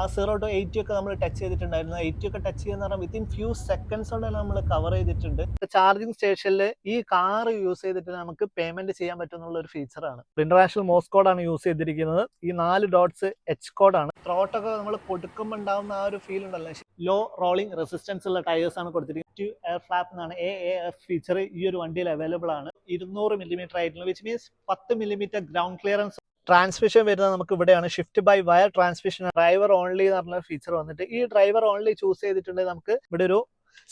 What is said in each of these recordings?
ആ zero to eighty ഒക്കെ നമ്മൾ ടച്ച് ചെയ്തിട്ടുണ്ടായിരുന്നു. എയ്റ്റി ഒക്കെ ടച്ച് ചെയ്യുന്ന പറഞ്ഞാൽ വിത്തിൻ ഫ്യൂ സെക്കൻഡ്സ് കൊണ്ട് നമ്മൾ കവർ ചെയ്തിട്ടുണ്ട്. ചാർജിങ് സ്റ്റേഷനിൽ ഈ കാർ യൂസ് ചെയ്തിട്ട് നമുക്ക് പേയ്മെന്റ് ചെയ്യാൻ പറ്റുന്നുള്ള ഒരു ഫീച്ചറാണ് ഇന്റർനാഷണൽ മോസ് കോഡാണ് യൂസ് ചെയ്തിരിക്കുന്നത്. ഈ നാല് ഡോട്ട്സ് എച്ച് കോഡാണ് ത്രോട്ടൊക്കെ നമ്മൾ കൊടുക്കുമ്പോൾ ഉണ്ടാവുന്ന ആ ഒരു ഫീൽ ഉണ്ടല്ലോ. ലോ റോളിംഗ് റെസിസ്റ്റൻസ് ഉള്ള ടയേഴ്സ് ആണ് കൊടുത്തിരിക്കുന്നത്. എയർ ഫ്ലാപ്പ് എന്നാണ് എ എ എഫ് ഫീച്ചർ ഈ ഒരു വണ്ടിയിൽ അവൈലബിൾ ആണ്. ഇരുന്നൂറ് മില്ലിമീറ്റർ ആയിട്ടുള്ള വിച്ച് മീൻസ് പത്ത് മില്ലിമീറ്റർ ഗ്രൗണ്ട് ക്ലിയറൻസ് ട്രാൻസ്മിഷൻ വരുന്നത് നമുക്ക് ഇവിടെയാണ്. Shift by wire transmission driver only എന്ന് പറഞ്ഞ ഫീച്ചർ വന്നിട്ട് ഈ ഡ്രൈവർ ഓൺലി ചൂസ് ചെയ്തിട്ടുണ്ടെങ്കിൽ നമുക്ക് ഇവിടെ ഒരു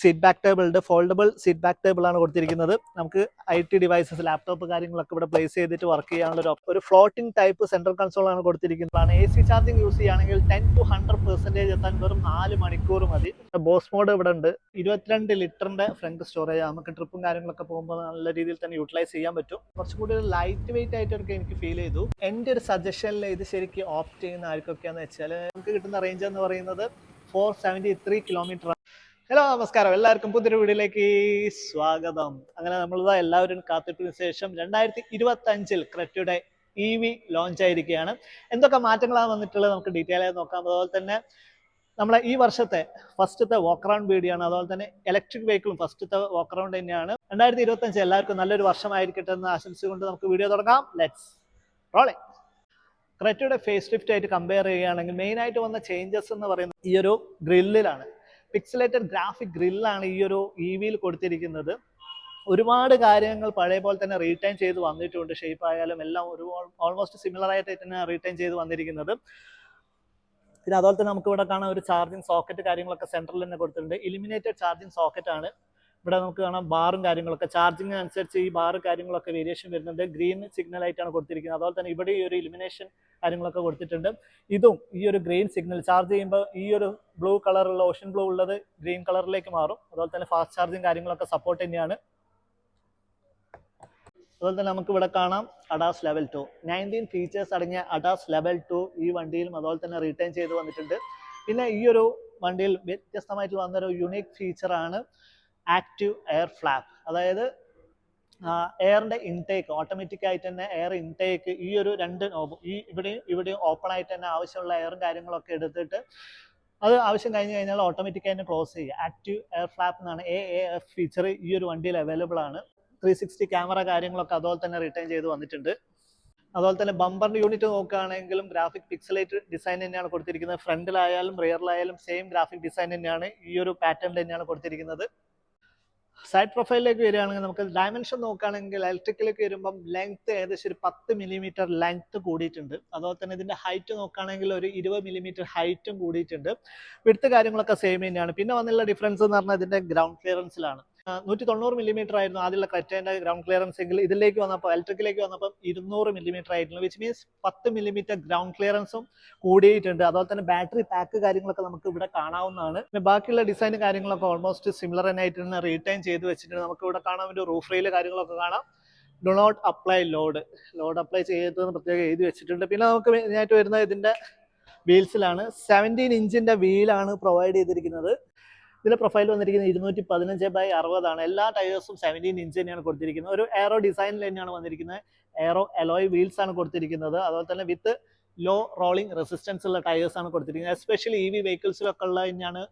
സീറ്റ് ബാക്ക് ടേബിൾ ഉണ്ട് ഫോൾഡബിൾ സീറ്റ് ബാക്ക് ടേബിൾ ആണ് കൊടുത്തിരിക്കുന്നത്. നമുക്ക് ഐ ടി ഡിവൈസസ് ലാപ്ടോപ്പ് കാര്യങ്ങളൊക്കെ ഇവിടെ പ്ലേസ് ചെയ്തിട്ട് വർക്ക് ചെയ്യാനുള്ള ഒരു ഫ്ലോട്ടിംഗ് ടൈപ്പ് സെൻട്രൽ കൺസോൾ ആണ് കൊടുത്തിരിക്കുന്നതാണ് എ സി ചാർജിങ് യൂസ് ചെയ്യുകയാണെങ്കിൽ ടെൻ ടു ഹൺഡ്രഡ് പെർസെന്റേജ് എത്താൻ വെറും നാല് മണിക്കൂർ മതി. ബോസ് മോഡ് ഇവിടെ ഉണ്ട്. ഇരുപത്തിരണ്ട് ലിറ്ററിന്റെ ഫ്രണ്ട് സ്റ്റോറേജ് നമുക്ക് ട്രിപ്പും കാര്യങ്ങളൊക്കെ പോകുമ്പോൾ നല്ല രീതിയിൽ തന്നെ യൂട്ടിലൈസ് ചെയ്യാൻ പറ്റും. കുറച്ചും കൂടി ഒരു ലൈറ്റ് വെയിറ്റ് ആയിട്ടൊക്കെ എനിക്ക് ഫീൽ ചെയ്തു. എന്റെ ഒരു സജഷനിൽ ഇത് ശരിക്കും ഓപ്റ്റ് ചെയ്യുന്ന ആർക്കൊക്കെയാന്ന് വെച്ചാൽ നമുക്ക് കിട്ടുന്ന റേഞ്ച് എന്ന് പറയുന്നത് four seventy three kilometre hello നമസ്കാരം. എല്ലാവർക്കും പുതിയൊരു വീഡിയോയിലേക്ക് സ്വാഗതം. അങ്ങനെ നമ്മളിതാ എല്ലാവരും കാത്തിട്ടതിന് ശേഷം രണ്ടായിരത്തി ഇരുപത്തി അഞ്ചിൽ ക്രെറ്റയുടെ ഇ വി ലോഞ്ച് ആയിരിക്കുകയാണ്. എന്തൊക്കെ മാറ്റങ്ങളാണ് വന്നിട്ടുള്ളത് നമുക്ക് ഡീറ്റെയിൽ ആയി നോക്കാം. അതുപോലെ തന്നെ നമ്മളെ ഈ വർഷത്തെ ഫസ്റ്റത്തെ വോക്ക് റൗണ്ട് വീഡിയോ ആണ്. അതുപോലെ തന്നെ ഇലക്ട്രിക് വെഹിക്കിളും ഫസ്റ്റത്തെ വോക്ക് റൗണ്ട് തന്നെയാണ്. രണ്ടായിരത്തി ഇരുപത്തി അഞ്ച് എല്ലാവർക്കും നല്ലൊരു വർഷമായിരിക്കട്ടെ എന്ന് ആശംസിച്ചുകൊണ്ട് നമുക്ക് വീഡിയോ തുടങ്ങാം. ലെറ്റ്സ് റോളിംഗ് ക്രെറ്റയുടെ ഫേസ് ലിഫ്റ്റ് ആയിട്ട് കമ്പയർ ചെയ്യുകയാണെങ്കിൽ മെയിൻ ആയിട്ട് വന്ന ചേഞ്ചസ് എന്ന് പറയുന്നത് ഈ ഒരു ഗ്രില്ലിലാണ് പിക്സലേറ്റഡ് ഗ്രാഫിക് ഗ്രില്ലാണ് ഈ ഒരു ഇ വിയിൽ കൊടുത്തിരിക്കുന്നത്. ഒരുപാട് കാര്യങ്ങൾ പഴയ പോലെ തന്നെ റീടൈൻ ചെയ്ത് വന്നിട്ടുണ്ട്. ഷേപ്പ് ആയാലും എല്ലാം ഒരു ഓൾമോസ്റ്റ് സിമിലർ ആയിട്ട് തന്നെ റീടൈൻ ചെയ്ത് വന്നിരിക്കുന്നത്. പിന്നെ അതുപോലെ തന്നെ നമുക്ക് ഇവിടെ കാണാൻ ഒരു ചാർജിങ് സോക്കറ്റ് കാര്യങ്ങളൊക്കെ സെൻട്രൽ തന്നെ കൊടുത്തിട്ടുണ്ട്. ഇലിമിനേറ്റഡ് ചാർജിങ് സോക്കറ്റ് ആണ്. ഇവിടെ നമുക്ക് കാണാം ബാറും കാര്യങ്ങളൊക്കെ. ചാർജിങ് അനുസരിച്ച് ഈ ബാറും കാര്യങ്ങളൊക്കെ വേരിയേഷൻ വരുന്നുണ്ട്. ഗ്രീൻ സിഗ്നൽ ആയിട്ടാണ് കൊടുത്തിരിക്കുന്നത്. അതുപോലെ തന്നെ ഇവിടെ ഈ ഒരു ഇലിമിനേഷൻ കാര്യങ്ങളൊക്കെ കൊടുത്തിട്ടുണ്ട്. ഇതും ഈ ഒരു ഗ്രീൻ സിഗ്നൽ ചാർജ് ചെയ്യുമ്പോൾ ഈ ഒരു ബ്ലൂ കളറുള്ള ഓഷൻ ബ്ലൂ ഉള്ളത് ഗ്രീൻ കളറിലേക്ക് മാറും. അതുപോലെ തന്നെ ഫാസ്റ്റ് ചാർജിങ് കാര്യങ്ങളൊക്കെ സപ്പോർട്ട് തന്നെയാണ്. അതുപോലെ തന്നെ നമുക്ക് ഇവിടെ കാണാം ADAS level two nineteen features അടങ്ങിയ അഡാസ് ലെവൽ ടു ഈ വണ്ടിയിലും അതുപോലെ തന്നെ റിട്ടേൺ ചെയ്ത് വന്നിട്ടുണ്ട്. പിന്നെ ഈ ഒരു വണ്ടിയിൽ വ്യത്യസ്തമായിട്ട് വന്നൊരു യുണീക്ക് ഫീച്ചറാണ് ആക്റ്റീവ് എയർ ഫ്ലാപ്പ് അതായത് എയറിന്റെ ഇൻടേക്ക് ഓട്ടോമാറ്റിക് ആയിട്ട് തന്നെ എയർ ഇൻടേക്ക് ഈ ഒരു രണ്ട് നോബും ഈ ഇവിടെയും ഇവിടെയും ഓപ്പൺ ആയിട്ട് തന്നെ ആവശ്യമുള്ള എയറും കാര്യങ്ങളൊക്കെ എടുത്തിട്ട് അത് ആവശ്യം കഴിഞ്ഞ് കഴിഞ്ഞാൽ ഓട്ടോമാറ്റിക് ആയിട്ട് ക്ലോസ് ചെയ്യുക. ആക്റ്റീവ് എയർ ഫ്ലാപ്പ് എന്നാണ് എ എ എഫ് ഫീച്ചർ ഈ ഒരു വണ്ടിയിൽ അവൈലബിൾ ആണ്. ത്രീ സിക്സ്റ്റി ക്യാമറ കാര്യങ്ങളൊക്കെ അതുപോലെ തന്നെ റിട്ടേൺ ചെയ്ത് വന്നിട്ടുണ്ട്. അതുപോലെ തന്നെ ബമ്പറിന്റെ യൂണിറ്റ് നോക്കുകയാണെങ്കിലും ഗ്രാഫിക് പിക്സലേറ്റ് ഡിസൈൻ തന്നെയാണ് കൊടുത്തിരിക്കുന്നത്. ഫ്രണ്ടിലായാലും റിയറിലായാലും സെയിം ഗ്രാഫിക് ഡിസൈൻ തന്നെയാണ് ഈ ഒരു പാറ്റേൺ തന്നെയാണ് കൊടുത്തിരിക്കുന്നത്. സൈഡ് പ്രൊഫൈലിലേക്ക് വരികയാണെങ്കിൽ നമുക്ക് ഡയമെൻഷൻ നോക്കുകയാണെങ്കിൽ ഇലക്ട്രിക്കിലേക്ക് വരുമ്പം ലെങ്ത് ഏകദേശം ഒരു പത്ത് മില്ലിമീറ്റർ ലെങ്ത് കൂടിയിട്ടുണ്ട്. അതുപോലെ തന്നെ ഇതിന്റെ ഹൈറ്റ് നോക്കുകയാണെങ്കിൽ ഒരു ഇരുപത് മില്ലിമീറ്റർ ഹൈറ്റും കൂടിയിട്ടുണ്ട്. വിടുത്ത കാര്യങ്ങളൊക്കെ സെയിം തന്നെയാണ്. പിന്നെ വന്നുള്ള ഡിഫറൻസ് എന്ന് പറഞ്ഞാൽ ഇതിന്റെ ഗ്രൗണ്ട് ക്ലിയറൻസിലാണ് നൂറ്റി തൊണ്ണൂറ് മില്ലിമീറ്റർ ആയിരുന്നു ആദ്യമുള്ള ക്രെറ്റേന്റെ ഗ്രൗണ്ട് ക്ലിയറൻസ് എങ്കിൽ ഇതിലേക്ക് വന്നപ്പോൾ ഇലക്ട്രിക്കിലേക്ക് വന്നപ്പോൾ ഇരുന്നൂറ് മില്ലിമീറ്റർ ആയിരുന്നു വിച്ച് മീൻസ് പത്ത് മില്ലിമീറ്റർ ഗ്രൗണ്ട് ക്ലിയറൻസും കൂടിയിട്ടുണ്ട്. അതുപോലെ തന്നെ ബാറ്ററി പാക്ക് കാര്യങ്ങളൊക്കെ നമുക്ക് ഇവിടെ കാണാവുന്നതാണ്. പിന്നെ ബാക്കിയുള്ള ഡിസൈൻ കാര്യങ്ങളൊക്കെ ഓൾമോസ്റ്റ് സിമിലർ ആയിട്ട് തന്നെ റീടൈൻ ചെയ്ത് വെച്ചിട്ടുണ്ട്. നമുക്ക് ഇവിടെ കാണാൻ ഒരു റൂഫ് റെയിൽ കാര്യങ്ങളൊക്കെ കാണാം. Do not apply load load apply ചെയ്തതെന്ന് പ്രത്യേകം എഴുതി വെച്ചിട്ടുണ്ട്. പിന്നെ നമുക്ക് മെയിനായിട്ട് വരുന്നത് ഇതിന്റെ വീൽസിലാണ് സെവന്റീൻ ഇഞ്ചിന്റെ വീലാണ് പ്രൊവൈഡ് ചെയ്തിരിക്കുന്നത്. ഇതിന്റെ പ്രൊഫൈൽ വന്നിരിക്കുന്നത് ഇരുന്നൂറ്റി പതിനഞ്ച് ബൈ അറുപതാണ്. എല്ലാ ടയേഴ്സും സെവന്റീൻ ഇഞ്ച് തന്നെയാണ് കൊടുത്തിരിക്കുന്നത്. ഒരു എയറോ ഡിസൈനിൽ തന്നെയാണ് വന്നിരിക്കുന്നത്. എയറോ എലോയ് വീൽസ് ആണ് കൊടുത്തിരിക്കുന്നത്. അതുപോലെ തന്നെ വിത്ത് ലോ റോളിംഗ് റെസിസ്റ്റൻസ് ഉള്ള ടയേഴ്സ് ആണ് കൊടുത്തിരിക്കുന്നത്. എസ്പെഷ്യലി ഇ വി വെഹിക്കിൾസിലൊക്കെ ഉള്ള തന്നെയാണ്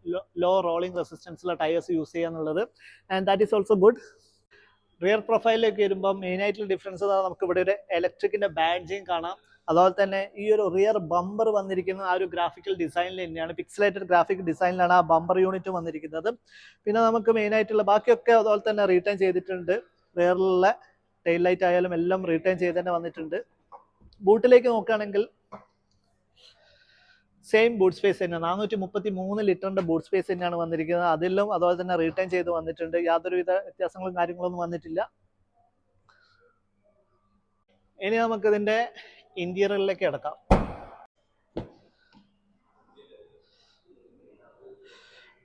ലോ റോളിംഗ് റെസിസ്റ്റൻസ് ഉള്ള ടയേഴ്സ് യൂസ് ചെയ്യുക എന്നുള്ളത് and that is also good rear പ്രൊഫൈലിലേക്ക് വരുമ്പോൾ മെയിൻ ആയിട്ടുള്ള ഡിഫറൻസ് നമുക്ക് ഇവിടെ ഒരു ഇലക്ട്രിക്കിന്റെ ബാഡ്ജിങ് കാണാം. അതുപോലെ തന്നെ ഈ ഒരു റിയർ ബമ്പർ വന്നിരിക്കുന്ന ആ ഒരു ഗ്രാഫിക്കൽ ഡിസൈനിൽ തന്നെയാണ് പിക്സലേറ്റഡ് ഗ്രാഫിക് ഡിസൈനിലാണ് ആ ബമ്പർ യൂണിറ്റ് വന്നിരിക്കുന്നത്. പിന്നെ നമുക്ക് മെയിൻ ആയിട്ടുള്ള ബാക്കിയൊക്കെ അതുപോലെ തന്നെ റീറ്റേൺ ചെയ്തിട്ടുണ്ട്. റിയറിലുള്ള ടെയിൽ ലൈറ്റ് ആയാലും എല്ലാം റീറ്റേൺ ചെയ്ത് തന്നെ വന്നിട്ടുണ്ട്. ബൂട്ടിലേക്ക് നോക്കുകയാണെങ്കിൽ സെയിം ബൂട്ട് സ്പേസ് തന്നെയാണ് നാനൂറ്റി മുപ്പത്തി മൂന്ന് ലിറ്ററിന്റെ ബൂട്ട് സ്പേസ് തന്നെയാണ് വന്നിരിക്കുന്നത്. അതിലും അതുപോലെ തന്നെ റീറ്റേൺ ചെയ്ത് വന്നിട്ടുണ്ട്. യാതൊരുവിധ വ്യത്യാസങ്ങളും കാര്യങ്ങളൊന്നും വന്നിട്ടില്ല. ഇനി നമുക്ക് ഇന്റീരിയറിലേക്ക് കിടക്കാം.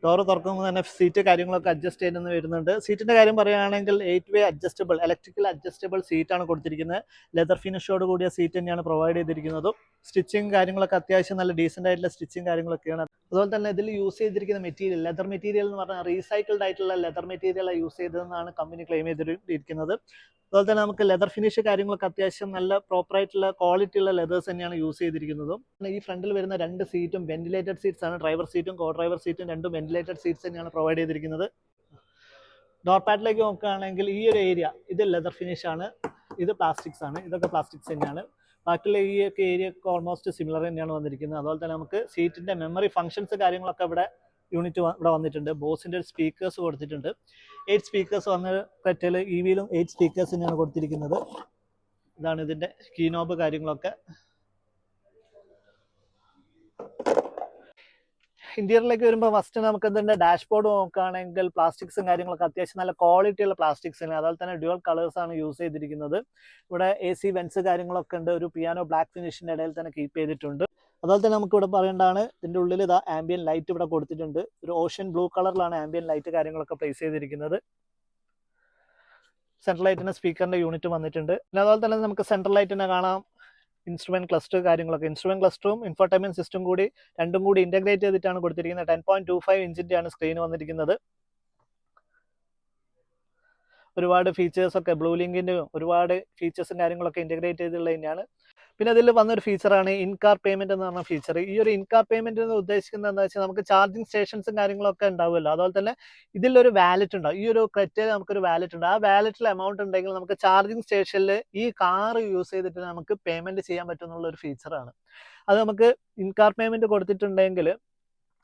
ഡോറ് തുറക്കുമ്പോൾ തന്നെ സീറ്റ് കാര്യങ്ങളൊക്കെ അഡ്ജസ്റ്റ് ചെയ്യുന്ന വരുന്നുണ്ട്. സീറ്റിന്റെ കാര്യം പറയുകയാണെങ്കിൽ eight way adjustable electrical adjustable സീറ്റാണ് കൊടുത്തിരിക്കുന്നത്. ലെതർ ഫിനിഷോട് കൂടിയ സീറ്റ് തന്നെയാണ് പ്രൊവൈഡ് ചെയ്തിരിക്കുന്നതും. സ്റ്റിച്ചിങ് കാര്യങ്ങളൊക്കെ അത്യാവശ്യം നല്ല ഡീസന്റ് ആയിട്ടുള്ള സ്റ്റിച്ചിങ് കാര്യങ്ങളൊക്കെയാണ് അതുപോലെ തന്നെ ഇതിൽ യൂസ് ചെയ്തിരിക്കുന്ന മെറ്റീരിയൽ ലെതർ മെറ്റീരിയൽ എന്ന് പറഞ്ഞാൽ റീസൈക്കിൾഡ് ആയിട്ടുള്ള ലെതർ മെറ്റീരിയലാണ് യൂസ് ചെയ്തതെന്നാണ് കമ്പനി ക്ലെയിം ചെയ്തിരിക്കുന്നത് അതുപോലെ തന്നെ നമുക്ക് ലെതർ ഫിനിഷ് കാര്യങ്ങളൊക്കെ അത്യാവശ്യം നല്ല പ്രോപ്പർ ആയിട്ടുള്ള ക്വാളിറ്റി ഉള്ള ലെതേഴ്സ് തന്നെയാണ് യൂസ് ചെയ്തിരിക്കുന്നതും. ഈ ഫ്രണ്ടിൽ വരുന്ന രണ്ട് സീറ്റും വെന്റിലേറ്റഡ് സീറ്റ്സ് ആണ്. ഡ്രൈവർ സീറ്റും കോ ഡ്രൈവർ സീറ്റും രണ്ടും വെന്റിലേറ്റഡ് സീറ്റ്സ് തന്നെയാണ് പ്രൊവൈഡ് ചെയ്തിരിക്കുന്നത്. ഡോർ പാഡിലേക്ക് നോക്കുകയാണെങ്കിൽ ഈ ഒരു ഏരിയ ഇത് ലെതർ ഫിനിഷ് ആണ്. ഇത് പ്ലാസ്റ്റിക്സ് ആണ്. ഇതൊക്കെ പ്ലാസ്റ്റിക്സ് തന്നെയാണ്. ബാക്കിയുള്ള ഈ ഒക്കെ ഏരിയ ഒക്കെ ഓൾമോസ്റ്റ് സിമിലർ തന്നെയാണ് വന്നിരിക്കുന്നത്. അതുപോലെ തന്നെ നമുക്ക് സീറ്റിന്റെ മെമ്മറി ഫംഗ്ഷൻസ് കാര്യങ്ങളൊക്കെ ഇവിടെ യൂണിറ്റ് ഇവിടെ വന്നിട്ടുണ്ട്. ബോസിന്റെ സ്പീക്കേഴ്സ് കൊടുത്തിട്ടുണ്ട്. എയ്റ്റ് സ്പീക്കേഴ്സ് വന്ന പറ്റൽ ഇ വിയിലും എയ്റ്റ് സ്പീക്കേഴ്സ് തന്നെയാണ് കൊടുത്തിരിക്കുന്നത്. ഇതാണ് ഇതിന്റെ കീനോബ് കാര്യങ്ങളൊക്കെ. ഇന്റീരിയറിലേക്ക് വരുമ്പോൾ ഫസ്റ്റ് നമുക്ക് ഇതിന്റെ ഡാഷ്ബോർഡ് നോക്കുകയാണെങ്കിൽ പ്ലാസ്റ്റിക്സും കാര്യങ്ങളൊക്കെ അത്യാവശ്യം നല്ല ക്വാളിറ്റിയുള്ള തന്നെ അതുപോലെ തന്നെ ഡ്യുവൽ കളേഴ്സ് ആണ് യൂസ് ചെയ്തിരിക്കുന്നത്. ഇവിടെ എ സി വെൻസ് കാര്യങ്ങളൊക്കെ ഉണ്ട്. ഒരു പിയാനോ ബ്ലാക്ക് ഫിനിഷിന്റെ ഇടയിൽ തന്നെ കീപ്പ് ചെയ്തിട്ടുണ്ട്. അതുപോലെ തന്നെ നമുക്ക് ഇവിടെ പറയേണ്ടതാണ് ഇതിന്റെ ഉള്ളിൽ ഇതാ ആംബിയൻ ലൈറ്റ് ഇവിടെ കൊടുത്തിട്ടുണ്ട്. ഒരു ഓഷ്യൻ ബ്ലൂ കളറിലാണ് ആംബിയൻ ലൈറ്റ് കാര്യങ്ങളൊക്കെ പ്ലേസ് ചെയ്തിരിക്കുന്നത്. സെൻട്രൽ ലൈറ്റിന് സ്പീക്കറിന്റെ യൂണിറ്റ് വന്നിട്ടുണ്ട്. പിന്നെ അതുപോലെ തന്നെ നമുക്ക് സെൻട്രൽ ലൈറ്റിനെ കാണാം. ഇൻസ്ട്രുമെന്റ് ക്ലസ്റ്റർ കാര്യങ്ങളൊക്കെ. ഇൻസ്ട്രുമെന്റ് ക്ലസ്റ്ററും ഇൻഫർടൈൻമെന്റ് സിസ്റ്റം കൂടി രണ്ടും കൂടി ഇന്റഗ്രേറ്റ് ചെയ്തിട്ടാണ് കൊടുത്തിരിക്കുന്നത്. ടെൻ പോയിന്റ് ടു ഫൈവ് ഇഞ്ചിന്റെ ആണ് സ്ക്രീൻ വന്നിരിക്കുന്നത്. ഒരുപാട് ഫീച്ചേഴ്സ് ഒക്കെ ബ്ലൂ ലിങ്കിന്റെ ഒരുപാട് ഫീച്ചേഴ്സും കാര്യങ്ങളൊക്കെ ഇന്റഗ്രേറ്റ് ചെയ്തിട്ടുള്ള തന്നെയാണ് പിന്നെ അതിൽ വന്നൊരു ഫീച്ചറാണ് ഇൻകാർ പേയ്മെന്റ് എന്ന് പറഞ്ഞ ഫീച്ചർ ഈ ഒരു ഇൻകാർ പേയ്മെന്റ് എന്ന് ഉദ്ദേശിക്കുന്നത് എന്താ വെച്ചാൽ നമുക്ക് ചാർജിങ് സ്റ്റേഷൻസും കാര്യങ്ങളൊക്കെ ഉണ്ടാവുമല്ലോ. അതുപോലെ തന്നെ ഇതിലൊരു വാലറ്റ് ഉണ്ടാവും ഈ ഒരു ക്രെറ്റയിൽ നമുക്കൊരു വാലറ്റ് ഉണ്ട്. ആ വാലറ്റിൽ എമൗണ്ട് ഉണ്ടെങ്കിൽ നമുക്ക് ചാർജിങ് സ്റ്റേഷനിൽ ഈ കാർ യൂസ് ചെയ്തിട്ട് നമുക്ക് പേയ്മെന്റ് ചെയ്യാൻ പറ്റുന്നുള്ള ഒരു ഫീച്ചറാണ് അത് നമുക്ക് ഇൻകാർ പേയ്മെന്റ് കൊടുത്തിട്ടുണ്ടെങ്കിൽ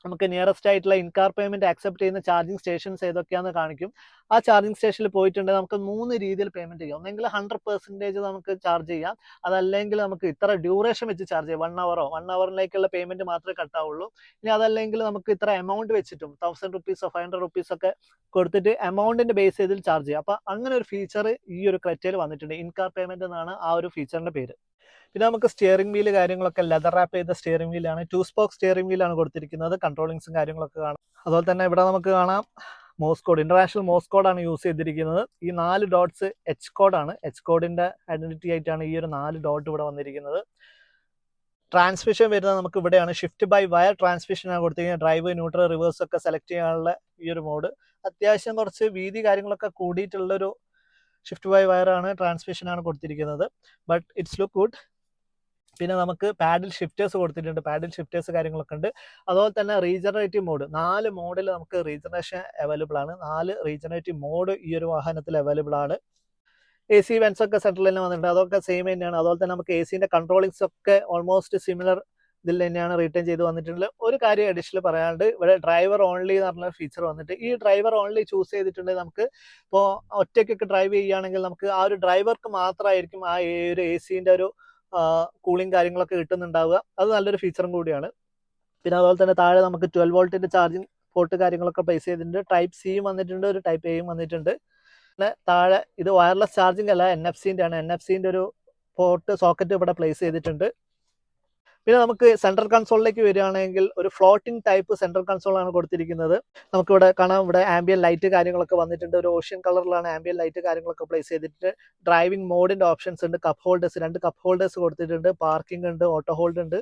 നമുക്ക് നിയറസ്റ്റ് ആയിട്ടുള്ള ഇൻകാർ പേയ്മെന്റ് ആക്സെപ്റ്റ് ചെയ്യുന്ന ചാർജിങ് സ്റ്റേഷൻസ് ഏതൊക്കെയാണെന്ന് കാണിക്കും. ആ ചാർജിങ് സ്റ്റേഷനിൽ പോയിട്ടുണ്ടെങ്കിൽ നമുക്ക് മൂന്ന് രീതിയിൽ പേയ്മെന്റ് ചെയ്യാം. ഒന്നെങ്കിൽ ഹൺഡ്രഡ് പെർസെന്റേജ് നമുക്ക് ചാർജ് ചെയ്യാം. അതല്ലെങ്കിൽ നമുക്ക് ഇത്ര ഡ്യൂറേഷൻ വെച്ച് ചാർജ് ചെയ്യാം. വൺ അവറോ വൺ അവറിലേക്കുള്ള പേയ്മെന്റ് മാത്രമേ കട്ടാവുള്ളൂ ഇനി അതല്ലെങ്കിൽ നമുക്ക് ഇത്ര എമൗണ്ട് വെച്ചിട്ടും തൗസൻഡ് റുപ്പീസോ ഫൈവ് ഹൺഡ്രഡ് റുപ്പീസ് ഒക്കെ കൊടുത്തിട്ട് എമൗണ്ടിന്റെ ബേസ് ചെയ്തിൽ ചാർജ് ചെയ്യാം. അപ്പൊ അങ്ങനെ ഒരു ഫീച്ചർ ഈ ഒരു ക്രെറ്റയിൽ വന്നിട്ടുണ്ട്. ഇൻകാർ പേയ്മെന്റ് എന്നാണ് ആ ഒരു ഫീച്ചറിന്റെ പേര്. പിന്നെ നമുക്ക് സ്റ്റിയറിംഗ് വീൽ കാര്യങ്ങളൊക്കെ ലെതർ റാപ്പ് ചെയ്ത സ്റ്റിയറിംഗ് വീലാണ് ടു സ്പോക്ക് സ്റ്റിയറിംഗ് വീലാണ് കൊടുത്തിരിക്കുന്നത്. കൺട്രോളിങ്സും കാര്യങ്ങളൊക്കെ കാണാം. അതുപോലെ തന്നെ ഇവിടെ നമുക്ക് കാണാം മോസ് കോഡ് ഇന്റർനാഷണൽ മോസ് കോഡാണ് യൂസ് ചെയ്തിരിക്കുന്നത്. ഈ നാല് ഡോട്ട്സ് എച്ച് കോഡാണ് എച്ച് കോഡിന്റെ ഐഡന്റിറ്റി ആയിട്ടാണ് ഈ ഒരു നാല് ഡോട്ട് ഇവിടെ വന്നിരിക്കുന്നത്. ട്രാൻസ്മിഷൻ വരുന്നത് നമുക്ക് ഇവിടെയാണ്. ഷിഫ്റ്റ് ബൈ വയർ ട്രാൻസ്മിഷൻ ആണ് കൊടുത്തിരിക്കുന്നത്. ഡ്രൈവ് ന്യൂട്രൽ റിവേഴ്സ് ഒക്കെ സെലക്ട് ചെയ്യാനുള്ള ഈ ഒരു മോഡ് അത്യാവശ്യം കുറച്ച് വീതി കാര്യങ്ങളൊക്കെ കൂടിയിട്ടുള്ളൊരു ഷിഫ്റ്റ് ബൈ ട്രാൻസ്മിഷൻ ആണ് കൊടുത്തിരിക്കുന്നത്. ബട്ട് ഇറ്റ്സ് ലുക്ക് ഗുഡ് പിന്നെ നമുക്ക് പാഡിൽ ഷിഫ്റ്റേഴ്സ് കൊടുത്തിട്ടുണ്ട്. പാഡിൽ ഷിഫ്റ്റേഴ്സ് കാര്യങ്ങളൊക്കെ ഉണ്ട്. അതുപോലെ തന്നെ റീജനറേറ്റീവ് മോഡ് നാല് മോഡിൽ നമുക്ക് റീജനറേഷൻ അവൈലബിൾ ആണ്. നാല് റീജനറേറ്റീവ് മോഡ് ഈ ഒരു വാഹനത്തിൽ അവൈലബിൾ ആണ്. എ സി വെൻസ് ഒക്കെ സെൻട്രൽ തന്നെ വന്നിട്ടുണ്ട്. അതൊക്കെ സെയിം തന്നെയാണ്. അതുപോലെ തന്നെ നമുക്ക് എ സിന്റെ കൺട്രോളിങ്സ് ഒക്കെ ഓൾമോസ്റ്റ് സിമിലർ ഇതിൽ തന്നെയാണ് റിട്ടേൺ ചെയ്ത് വന്നിട്ടുള്ളത്. ഒരു കാര്യം അഡീഷണൽ പറയാണ്ട് ഇവിടെ ഡ്രൈവർ ഓൺലി എന്ന് പറഞ്ഞ ഫീച്ചർ വന്നിട്ട് ഈ ഡ്രൈവർ ഓൺലി ചൂസ് ചെയ്തിട്ടുണ്ടെങ്കിൽ നമുക്ക്. ഇപ്പോൾ ഒറ്റയ്ക്കൊക്കെ ഡ്രൈവ് ചെയ്യുകയാണെങ്കിൽ നമുക്ക് ആ ഒരു ഡ്രൈവർക്ക് മാത്രമായിരിക്കും ആ ഒരു എ സിന്റെ ഒരു കൂളിംഗ് കാര്യങ്ങളൊക്കെ കിട്ടുന്നുണ്ടാവുക. അത് നല്ലൊരു ഫീച്ചറും കൂടിയാണ്. പിന്നെ അതുപോലെ തന്നെ താഴെ നമുക്ക് ട്വൽവ് വോൾട്ടിന്റെ ചാർജിങ് പോർട്ട് കാര്യങ്ങളൊക്കെ പ്ലേസ് ചെയ്തിട്ടുണ്ട്. ടൈപ്പ് സിയും വന്നിട്ടുണ്ട്. ഒരു ടൈപ്പ് എയും വന്നിട്ടുണ്ട്. പിന്നെ താഴെ ഇത് വയർലെസ് ചാർജിങ് അല്ല എൻ എഫ് സിന്റെ ആണ് എൻ എഫ് സിന്റെ ഒരു പോർട്ട് സോക്കറ്റ് ഇവിടെ പ്ലേസ് ചെയ്തിട്ടുണ്ട്. പിന്നെ നമുക്ക് സെൻട്രൽ കൺസോളിലേക്ക് വരികയാണെങ്കിൽ ഒരു ഫ്ലോട്ടിംഗ് ടൈപ്പ് സെൻട്രൽ കൺസോൾ ആണ് കൊടുത്തിരിക്കുന്നത്. നമുക്കിവിടെ കാണാം ഇവിടെ ആംബിയൻ ലൈറ്റ് കാര്യങ്ങളൊക്കെ വന്നിട്ടുണ്ട്. ഒരു ഓഷ്യൻ കളറിലാണ് ആംബിയൻ ലൈറ്റ് കാര്യങ്ങളൊക്കെ പ്ലേസ് ചെയ്തിട്ട് ഡ്രൈവിംഗ് മോഡിന്റെ ഓപ്ഷൻസ് ഉണ്ട്. കപ്പ് ഹോൾഡേഴ്സ് രണ്ട് കപ്പ് ഹോൾഡേഴ്സ് കൊടുത്തിട്ടുണ്ട്. പാർക്കിംഗ് ഉണ്ട് ഓട്ടോ ഹോൾഡ് ഉണ്ട്.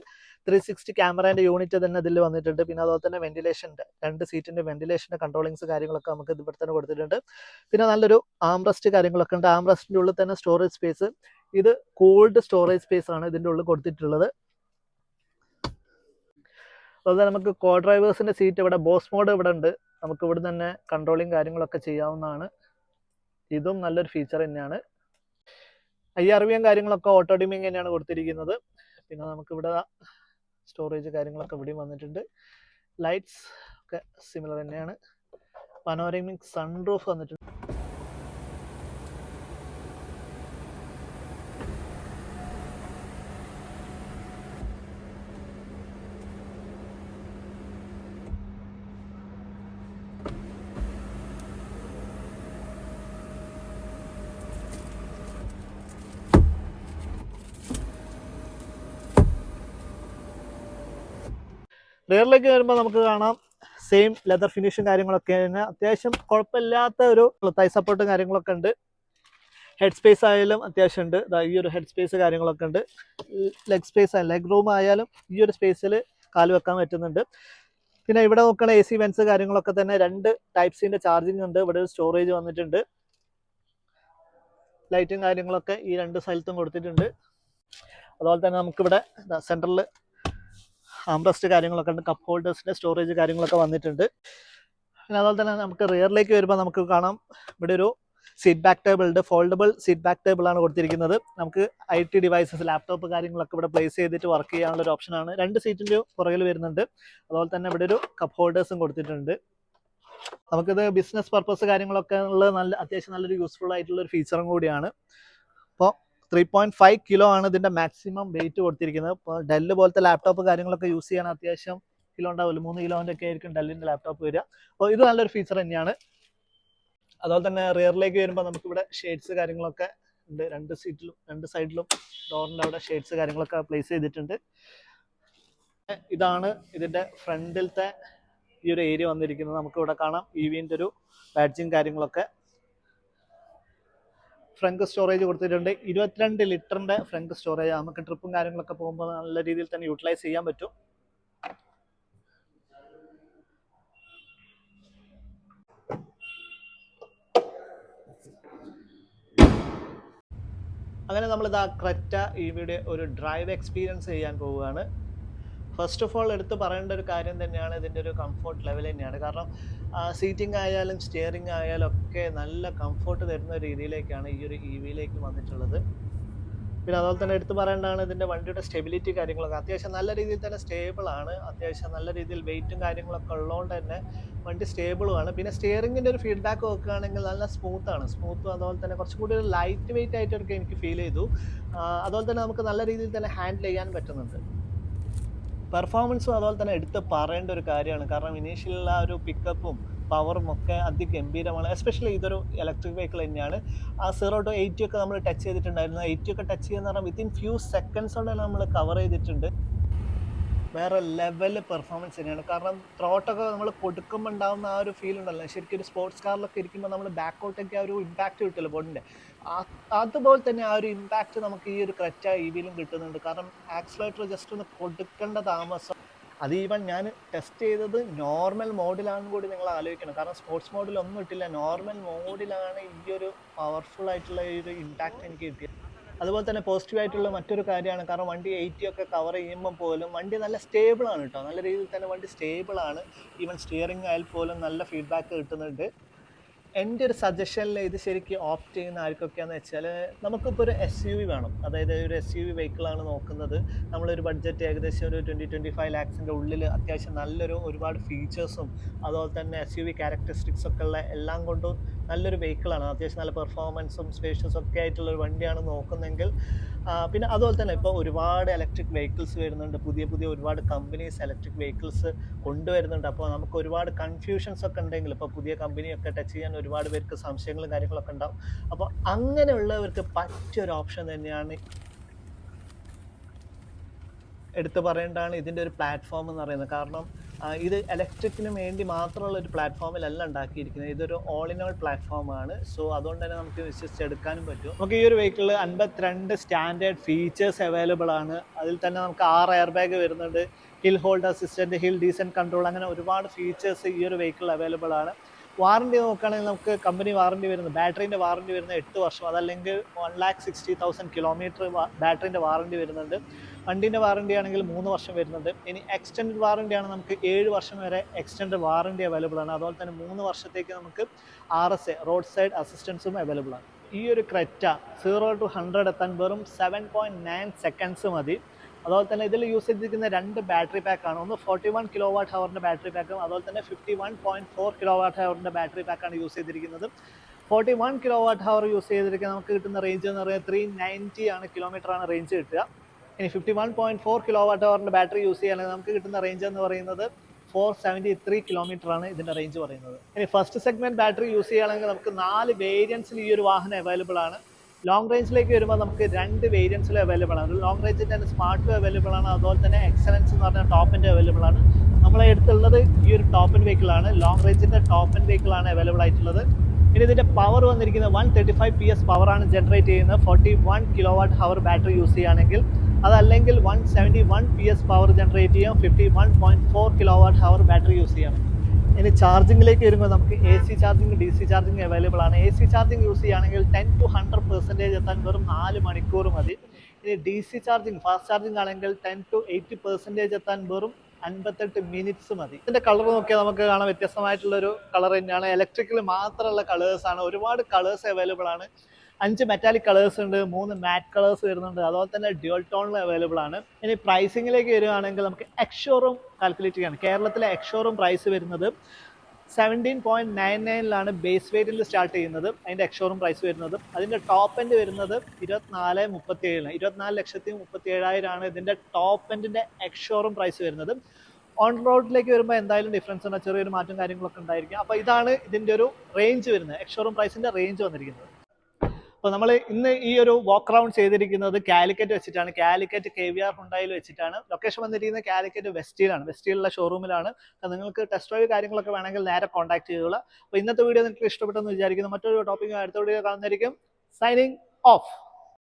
ത്രീ സിക്സ്റ്റി ക്യാമറേന്റെ യൂണിറ്റ് തന്നെ ഇതിൽ വന്നിട്ടുണ്ട്. പിന്നെ അതുപോലെ തന്നെ വെന്റിലേഷന്റെ രണ്ട് സീറ്റിന്റെ വെന്റിലേഷന്റെ കൺട്രോളിങ്സ് കാര്യങ്ങളൊക്കെ നമുക്ക് ഇവിടെ തന്നെ കൊടുത്തിട്ടുണ്ട്. പിന്നെ നല്ലൊരു ആംറസ്റ്റ് കാര്യങ്ങളൊക്കെ ഉണ്ട്. ആംറസ്റ്റിന്റെ ഉള്ളിൽ തന്നെ സ്റ്റോറേജ് സ്പേസ് ഇത് കൂൾഡ് സ്റ്റോറേജ് സ്പേസ് ആണ് ഇതിന്റെ ഉള്ളിൽ കൊടുത്തിട്ടുള്ളത്. അതുപോലെ നമുക്ക് കോ ഡ്രൈവേഴ്സിന്റെ സീറ്റ് ഇവിടെ ബോസ് മോഡ് ഇവിടെ ഉണ്ട്. നമുക്ക് ഇവിടെ തന്നെ കൺട്രോളിങ് കാര്യങ്ങളൊക്കെ ചെയ്യാവുന്നതാണ്. ഇതും നല്ലൊരു ഫീച്ചർ തന്നെയാണ്. ഐ ആർ വി എം കാര്യങ്ങളൊക്കെ ഓട്ടോ ഡിമിങ് തന്നെയാണ് കൊടുത്തിരിക്കുന്നത്. പിന്നെ നമുക്കിവിടെ സ്റ്റോറേജ് കാര്യങ്ങളൊക്കെ ഇവിടെയും വന്നിട്ടുണ്ട്. ലൈറ്റ്സ് ഒക്കെ സിമിലർ തന്നെയാണ്. പനോരമിക് സൺറൂഫ് വന്നിട്ടുണ്ട്. റിയറിലേക്ക് വരുമ്പോൾ നമുക്ക് കാണാം. സെയിം ലെതർ ഫിനിഷും കാര്യങ്ങളൊക്കെ തന്നെ. അത്യാവശ്യം കുഴപ്പമില്ലാത്ത ഒരു തൈ സപ്പോർട്ടും കാര്യങ്ങളൊക്കെ ഉണ്ട്. ഹെഡ് സ്പേസ് ആയാലും അത്യാവശ്യം ഉണ്ട്. ഈ ഒരു ഹെഡ് സ്പേസ് കാര്യങ്ങളൊക്കെ ഉണ്ട്. ലെഗ് സ്പേസ് ലെഗ് റൂം ആയാലും ഈ ഒരു സ്പേസിൽ കാൽ വെക്കാൻ പറ്റുന്നുണ്ട്. പിന്നെ ഇവിടെ നോക്കണ എ സി വെൻസ് കാര്യങ്ങളൊക്കെ തന്നെ രണ്ട് ടൈപ്സിന്റെ ചാർജിങ് ഉണ്ട്. ഇവിടെ ഒരു സ്റ്റോറേജ് വന്നിട്ടുണ്ട്. ലൈറ്റും കാര്യങ്ങളൊക്കെ ഈ രണ്ട് സ്ഥലത്തും കൊടുത്തിട്ടുണ്ട്. അതുപോലെ തന്നെ നമുക്കിവിടെ സെൻട്രലിൽ ആംബ്രസ്റ്റ് കാര്യങ്ങളൊക്കെ ഉണ്ട് കപ്പ് ഹോൾഡേഴ്സിന്റെ സ്റ്റോറേജ് കാര്യങ്ങളൊക്കെ വന്നിട്ടുണ്ട്. പിന്നെ അതുപോലെ തന്നെ നമുക്ക് റിയറിലേക്ക് വരുമ്പോൾ നമുക്ക് കാണാം ഇവിടെ ഒരു സീറ്റ് ബാക്ക് ടേബിൾ ഉണ്ട്. ഫോൾഡബിൾ സീറ്റ് ബാക്ക് ടേബിൾ ആണ് കൊടുത്തിരിക്കുന്നത്. നമുക്ക് ഐ ടി ഡിവൈസസ് ലാപ്ടോപ്പ് കാര്യങ്ങളൊക്കെ ഇവിടെ പ്ലേസ് ചെയ്തിട്ട് വർക്ക് ചെയ്യാനുള്ള ഒരു ഓപ്ഷനാണ് രണ്ട് സീറ്റിന്റെ പുറകിൽ വരുന്നുണ്ട്. അതുപോലെ തന്നെ ഇവിടെ ഒരു കപ്പ് ഹോൾഡേഴ്സും കൊടുത്തിട്ടുണ്ട്. നമുക്കിത് ബിസിനസ് പർപ്പസ് കാര്യങ്ങളൊക്കെ ഉള്ള നല്ല അത്യാവശ്യം നല്ലൊരു യൂസ്ഫുൾ ആയിട്ടുള്ള ഒരു ഫീച്ചറും കൂടിയാണ്. അപ്പോൾ ത്രീ പോയിന്റ് ഫൈവ് കിലോ ആണ് ഇതിന്റെ മാക്സിമം വെയിറ്റ് കൊടുത്തിരിക്കുന്നത്. ഇപ്പോൾ ഡെല്ല് പോലത്തെ ലാപ്ടോപ്പ് കാര്യങ്ങളൊക്കെ യൂസ് ചെയ്യാൻ അത്യാവശ്യം കിലോ ഉണ്ടാവില്ല മൂന്ന് കിലോന്റെ ഒക്കെ ആയിരിക്കും ഡെല്ലിന്റെ ലാപ്ടോപ്പ് വരിക. അപ്പോൾ ഇത് നല്ലൊരു ഫീച്ചർ തന്നെയാണ്. അതുപോലെ തന്നെ റിയറിലേക്ക് വരുമ്പോൾ നമുക്ക് ഇവിടെ ഷെയ്ഡ്സ് കാര്യങ്ങളൊക്കെ ഉണ്ട്. രണ്ട് സീറ്റിലും രണ്ട് സൈഡിലും ഡോറിന്റെ അവിടെ ഷെയ്ഡ്സ് കാര്യങ്ങളൊക്കെ പ്ലേസ് ചെയ്തിട്ടുണ്ട്. ഇതാണ് ഇതിന്റെ ഫ്രണ്ടിലത്തെ ഈ ഒരു ഏരിയ വന്നിരിക്കുന്നത്. നമുക്കിവിടെ കാണാം. ഇ വിന്റെ ഒരു ബാഡ്ജിങ് കാര്യങ്ങളൊക്കെ. ഫ്രങ്ക് സ്റ്റോറേജ് കൊടുത്തിട്ടുണ്ട്. ഇരുപത്തിരണ്ട് ലിറ്ററിന്റെ ഫ്രങ്ക് സ്റ്റോറേജ് നമുക്ക് ട്രിപ്പും കാര്യങ്ങളൊക്കെ പോകുമ്പോൾ നല്ല രീതിയിൽ തന്നെ യൂട്ടിലൈസ് ചെയ്യാൻ പറ്റും. അങ്ങനെ നമ്മൾ ഇതാ ക്രെറ്റ ഇവിയുടെ ഒരു ഡ്രൈവ് എക്സ്പീരിയൻസ് ചെയ്യാൻ പോവുകയാണ്. ഫസ്റ്റ് ഓഫ് ഓൾ എടുത്ത് പറയേണ്ട ഒരു കാര്യം തന്നെയാണ് ഇതിന്റെ ഒരു കംഫോർട്ട് ലെവൽ തന്നെയാണ്. കാരണം സീറ്റിംഗ് ആയാലും സ്റ്റിയറിംഗ് ആയാലും ഒക്കെ നല്ല കംഫോർട്ട് തരുന്ന രീതിയിലേക്കാണ് ഈ ഒരു ഇ വിയിലേക്ക് വന്നിട്ടുള്ളത്. പിന്നെ അതുപോലെ തന്നെ എടുത്തു പറയേണ്ടതാണ് ഇതിന്റെ വണ്ടിയുടെ സ്റ്റെബിലിറ്റി കാര്യങ്ങളൊക്കെ. അത്യാവശ്യം നല്ല രീതിയിൽ തന്നെ സ്റ്റേബിൾ ആണ്. അത്യാവശ്യം നല്ല രീതിയിൽ വെയിറ്റും കാര്യങ്ങളൊക്കെ ഉള്ളതുകൊണ്ട് തന്നെ വണ്ടി സ്റ്റേബിളുമാണ് പിന്നെ സ്റ്റിയറിങ്ങിന്റെ ഒരു ഫീഡ്ബാക്ക് നോക്കുകയാണെങ്കിൽ നല്ല സ്മൂത്ത് ആണ്. സ്മൂത്തും അതുപോലെ തന്നെ കുറച്ചും കൂടി ഒരു ലൈറ്റ് വെയിറ്റ് ആയിട്ടൊക്കെ എനിക്ക് ഫീൽ ചെയ്തു. അതുപോലെ തന്നെ നമുക്ക് നല്ല രീതിയിൽ തന്നെ ഹാൻഡിൽ ചെയ്യാൻ പറ്റുന്നുണ്ട്. പെർഫോമൻസും അതുപോലെ തന്നെ എടുത്ത് പറയേണ്ട ഒരു കാര്യമാണ്. കാരണം ഇനീഷ്യലുള്ള ആ ഒരു പിക്കപ്പും പവറും ഒക്കെ അതിഗംഭീരമാണ് എസ്പെഷ്യലി ഇതൊരു ഇലക്ട്രിക് വെഹിക്കിൾ തന്നെയാണ്. ആ സീറോ ടു എയ്റ്റി ഒക്കെ നമ്മൾ ടച്ച് ചെയ്തിട്ടുണ്ടായിരുന്നു. എയ്റ്റി ഒക്കെ ടച്ച് ചെയ്യുന്ന പറഞ്ഞാൽ വിത്തിൻ ഫ്യൂ സെക്കൻഡ്സ് കൊണ്ട് നമ്മൾ കവർ ചെയ്തിട്ടുണ്ട്. വേറെ ലെവൽ പെർഫോമൻസ് തന്നെയാണ്. കാരണം ത്രോട്ടൊക്കെ നമ്മൾ കൊടുക്കുമ്പോൾ ഉണ്ടാകുന്ന ആ ഒരു ഫീൽ ഉണ്ടല്ലോ. ശരിക്കും ഒരു സ്പോർട്സ് കാറിലൊക്കെ ഇരിക്കുമ്പോൾ നമ്മൾ ബാക്ക് ഔട്ടൊക്കെ ആ ഒരു ഇമ്പാക്റ്റ് കിട്ടില്ല ബോഡിന്റെ അതുപോലെ തന്നെ ആ ഒരു ഇമ്പാക്റ്റ് നമുക്ക് ഈ ഒരു ക്രെറ്റ ഇവിയിലും വിയിലും കിട്ടുന്നുണ്ട്. കാരണം ആക്സിലേറ്റർ ജസ്റ്റ് ഒന്ന് കൊടുക്കേണ്ട താമസം. അത് ഈവൻ ഞാൻ ടെസ്റ്റ് ചെയ്തത് നോർമൽ മോഡിലാണെന്ന് കൂടി നിങ്ങൾ ആലോചിക്കണം. കാരണം സ്പോർട്സ് മോഡിൽ ഒന്നും ഇട്ടില്ല. നോർമൽ മോഡിലാണ് ഈ ഒരു പവർഫുൾ ആയിട്ടുള്ള ഈ ഒരു ഇമ്പാക്റ്റ് എനിക്ക് കിട്ടിയത്. അതുപോലെ തന്നെ പോസിറ്റീവ് ആയിട്ടുള്ള മറ്റൊരു കാര്യമാണ്. കാരണം വണ്ടി എയ്റ്റി ഒക്കെ കവർ ചെയ്യുമ്പോൾ പോലും വണ്ടി നല്ല സ്റ്റേബിൾ ആണ് കേട്ടോ നല്ല രീതിയിൽ തന്നെ വണ്ടി സ്റ്റേബിൾ ആണ്. ഈവൻ സ്റ്റിയറിംഗ് ആയാൽ പോലും നല്ല ഫീഡ്ബാക്ക് കിട്ടുന്നുണ്ട്. എന്റെ ഒരു സജഷനിൽ ഇത് ശരിക്കും ഓപ്റ്റ് ചെയ്യുന്ന ആർക്കൊക്കെയാണെന്ന് വെച്ചാൽ നമുക്കിപ്പോൾ ഒരു എസ് യു വി വേണം. അതായത് ഒരു എസ് യു വി വെഹിക്കിളാണ് നോക്കുന്നത്. നമ്മളൊരു ബഡ്ജറ്റ് ഏകദേശം ഒരു ട്വന്റി ട്വന്റി ഫൈവ് ലാക്സിന്റെ ഉള്ളിൽ അത്യാവശ്യം നല്ലൊരു ഒരുപാട് ഫീച്ചേഴ്സും അതുപോലെ തന്നെ എസ് യു വി ക്യാരക്ടറിസ്റ്റിക്സ് ഒക്കെ ഉള്ള എല്ലാം കൊണ്ടും നല്ലൊരു വെഹിക്കിളാണ് അത്യാവശ്യം നല്ല പെർഫോമൻസും സ്പേഷ്യസും ഒക്കെ ആയിട്ടുള്ള ഒരു വണ്ടിയാണ് നോക്കുന്നതെങ്കിൽ പിന്നെ അതുപോലെ തന്നെ ഇപ്പോൾ ഒരുപാട് ഇലക്ട്രിക് വെഹിക്കിൾസ് വരുന്നുണ്ട്. പുതിയ പുതിയ ഒരുപാട് കമ്പനീസ് ഇലക്ട്രിക് വെഹിക്കിൾസ് കൊണ്ടുവരുന്നുണ്ട്. അപ്പോൾ നമുക്ക് ഒരുപാട് കൺഫ്യൂഷൻസ് ഒക്കെ ഉണ്ടെങ്കിൽ ഇപ്പോൾ പുതിയ കമ്പനിയൊക്കെ ടച്ച് ചെയ്യാൻ ഒരുപാട് പേർക്ക് സംശയങ്ങളും കാര്യങ്ങളൊക്കെ ഉണ്ടാവും. അപ്പോൾ അങ്ങനെയുള്ളവർക്ക് പറ്റിയ ഒരു ഓപ്ഷൻ തന്നെയാണ് എടുത്തു പറയേണ്ടതാണ് ഇതിന്റെ ഒരു പ്ലാറ്റ്ഫോം എന്ന് പറയുന്നത്. കാരണം ഇത് ഇലക്ട്രിക്കിന് വേണ്ടി മാത്രമുള്ള ഒരു പ്ലാറ്റ്ഫോമിലല്ല ഉണ്ടാക്കിയിരിക്കുന്നത്. ഇതൊരു ഓൾ ഇൻ ഓൾ പ്ലാറ്റ്ഫോമാണ് സോ അതുകൊണ്ട് തന്നെ നമുക്ക് വിശ്വസിച്ചെടുക്കാനും പറ്റും. നമുക്ക് ഈ ഒരു വെഹിക്കിളിൽ അൻപത്തിരണ്ട് സ്റ്റാൻഡേർഡ് ഫീച്ചേഴ്സ് അവൈലബിൾ ആണ്. അതിൽ തന്നെ നമുക്ക് ആറ് എയർ ബാഗ് വരുന്നുണ്ട്. Hill hold assistant hill descent control അങ്ങനെ ഒരുപാട് ഫീച്ചേഴ്സ് ഈ ഒരു വെഹിക്കിൾ അവൈലബിൾ ആണ്. വാറണ്ടി നോക്കുകയാണെങ്കിൽ നമുക്ക് കമ്പനി വാറണ്ടി വരുന്നത് ബാറ്ററീന്റെ വാറണ്ടി വരുന്നത് എട്ട് വർഷം. അതല്ലെങ്കിൽ one lakh sixty thousand kilometre ബാറ്ററീന്റെ warranty വരുന്നുണ്ട്. വണ്ടീന്റെ വാറണ്ടി ആണെങ്കിൽ മൂന്ന് വർഷം വരുന്നുണ്ട്. ഇനി എക്സ്റ്റൻഡ് വാറണ്ടി ആണ് നമുക്ക് ഏഴ് വർഷം വരെ എക്സ്റ്റൻഡ് വാറണ്ടി അവൈലബിൾ ആണ്. അതുപോലെ തന്നെ മൂന്ന് വർഷത്തേക്ക് നമുക്ക് R S A road side അസിസ്റ്റൻസും available ആണ്. ഈ ഒരു ക്രെറ്റ സീറോ ടു ഹൺഡ്രഡ് എത്താൻ വെറും സെവൻ പോയിന്റ് നയൻ സെക്കൻഡ്സ് മതി. അതുപോലെ തന്നെ ഇതിൽ യൂസ് ചെയ്തിരിക്കുന്ന രണ്ട് ബാറ്ററി പാക്കാണ് ഒന്ന് ഫോർട്ടി വൺ കിലോ വാട്ട് ഹവറിന്റെ ബാറ്ററി പാക്കും അതുപോലെ തന്നെ fifty one point four kilo watt ഹവറിന്റെ battery പാക്കാണ് യൂസ് ചെയ്തിരിക്കുന്നത്. Forty one kilo watt hour use ചെയ്തിരിക്കുന്ന നമുക്ക് കിട്ടുന്ന റേഞ്ച് എന്ന് പറയുന്നത് ത്രീ നയന്റി ആണ് കിലോമീറ്റർ ആണ് റേഞ്ച് കിട്ടുക. ഇനി fifty one point four kilo watt അവറിന്റെ battery use ചെയ്യുകയാണെങ്കിൽ നമുക്ക് കിട്ടുന്ന റേഞ്ച് എന്ന് പറയുന്നത് ഫോർ സെവന്റി ത്രീ കിലോമീറ്റർ ആണ് ഇതിന്റെ റേഞ്ച് പറയുന്നത്. ഇനി ഫസ്റ്റ് സെഗ്മെന്റ് ബാറ്ററി യൂസ് ചെയ്യുകയാണെങ്കിൽ നമുക്ക് നാല് വേരിയൻസിൽ ഈ ഒരു വാഹനം അവൈലബിൾ ആണ്. ലോങ് റേഞ്ചിലേക്ക് വരുമ്പോൾ നമുക്ക് രണ്ട് വേരിയൻസിൽ അവൈലബിൾ ആണ്. ലോങ് റേഞ്ചിന്റെ തന്നെ സ്മാർട്ട് അവൈലബിൾ ആണ്. അതുപോലെ തന്നെ എക്സലൻസ് എന്ന് പറഞ്ഞ ടോപ്പിന്റെ അവൈലബിൾ ആണ്. നമ്മളെ അടുത്തുള്ളത് ഈ ഒരു ടോപ്പൻ വെഹിക്കിൾ ആണ്. ലോങ് റേഞ്ചിന്റെ ടോപ്പൻ വെഹിക്കിൾ ആണ് അവൈലബിൾ ആയിട്ടുള്ളത്. ഇനി ഇതിന്റെ പവർ വന്നിരിക്കുന്നത് one thirty five P S പവറാണ് ജനറേറ്റ് ചെയ്യുന്നത്. Forty one kilo watt hour battery use ചെയ്യുകയാണെങ്കിൽ അതല്ലെങ്കിൽ one seventy one P S power generate ചെയ്യാം fifty one point four kilo watt hour battery use ചെയ്യാം. ഇനി ചാർജിങ്ങിലേക്ക് വരുമ്പോൾ നമുക്ക് A C charging D C charging available ആണ്. എ സി ചാർജിങ് യൂസ് ചെയ്യുകയാണെങ്കിൽ ടെൻ ടു ഹൺഡ്രഡ് പെർസെന്റേജ് എത്താൻ വെറും നാല് മണിക്കൂർ മതി. ഇനി D C charging fast charging ആണെങ്കിൽ ടെൻ ടു എയ്റ്റി പെർസെന്റേജ് എത്താൻ വെറും അൻപത്തെട്ട് മിനിറ്റ്സ് മതി. ഇതിന്റെ കളർ നോക്കിയാൽ നമുക്ക് കാണാൻ വ്യത്യസ്തമായിട്ടുള്ളൊരു കളർ തന്നെയാണ്. ഇലക്ട്രിക്കൽ മാത്രമുള്ള കളേഴ്സാണ് ഒരുപാട് കളേഴ്സ് അവൈലബിൾ ആണ്. അഞ്ച് മെറ്റാലിക് കളേഴ്സ് ഉണ്ട് മൂന്ന് മാറ്റ് കളേഴ്സ് വരുന്നുണ്ട്. അതുപോലെ തന്നെ ഡ്യുവൽ ടോണിൽ അവൈലബിൾ ആണ്. ഇനി പ്രൈസിങ്ങിലേക്ക് വരികയാണെങ്കിൽ നമുക്ക് എക്സ്ഷോറും കാൽക്കുലേറ്റ് ചെയ്യണം. കേരളത്തിലെ എക്സ്ഷോറും പ്രൈസ് വരുന്നത് സെവന്റീൻ പോയിന്റ് നയൻ നയനിലാണ് ബേസ് വേരിയന്റിൽ സ്റ്റാർട്ട് ചെയ്യുന്നത്. അതിന്റെ എക്സ്ഷോറും പ്രൈസ് വരുന്നത്. അതിന്റെ ടോപ്പ് എൻഡ് വരുന്നത് ഇരുപത്തിനാല് മുപ്പത്തി ഏഴിന് ഇരുപത്തിനാല് ലക്ഷത്തി മുപ്പത്തി ഏഴായിരമാണ് ഇതിന്റെ ടോപ്പ് എൻഡിന്റെ എക്സ്ഷോറും പ്രൈസ് വരുന്നത്. ഓൺ റോഡിലേക്ക് വരുമ്പോൾ എന്തായാലും ഡിഫറൻസ് ഉണ്ട്? ചെറിയൊരു മാറ്റം കാര്യങ്ങളൊക്കെ ഉണ്ടായിരിക്കും. അപ്പോൾ ഇതാണ് ഇതിന്റെ ഒരു റേഞ്ച് വരുന്നത്. എക്സ്ഷോറും പ്രൈസിന്റെ റേഞ്ച് വന്നിരിക്കുന്നത്. അപ്പോൾ നമ്മൾ ഇന്ന് ഈ ഒരു വാക്ക് റൗണ്ട് ചെയ്തിരിക്കുന്നത് കാലിക്കറ്റ് വെച്ചിട്ടാണ്. കാലിക്കറ്റ് കെ വി ആർ ഹുണ്ടായിൽ വെച്ചിട്ടാണ്. ലൊക്കേഷൻ വന്നിരിക്കുന്നത് കാലിക്കറ്റ് വെസ്റ്റിലാണ് വെസ്റ്റിലുള്ള ഷോറൂമിലാണ് നിങ്ങൾക്ക് ടെസ്റ്റ് ഡ്രൈവ് കാര്യങ്ങളൊക്കെ വേണമെങ്കിൽ നേരെ കോൺടാക്ട് ചെയ്തോളാം. അപ്പോൾ ഇന്നത്തെ വീഡിയോ നിങ്ങൾക്ക് ഇഷ്ടപ്പെട്ടെന്ന് വിചാരിക്കുന്നു. മറ്റൊരു ടോപ്പിക്കും അടുത്ത വീഡിയോ കാണുന്നതായിരിക്കും. Signing off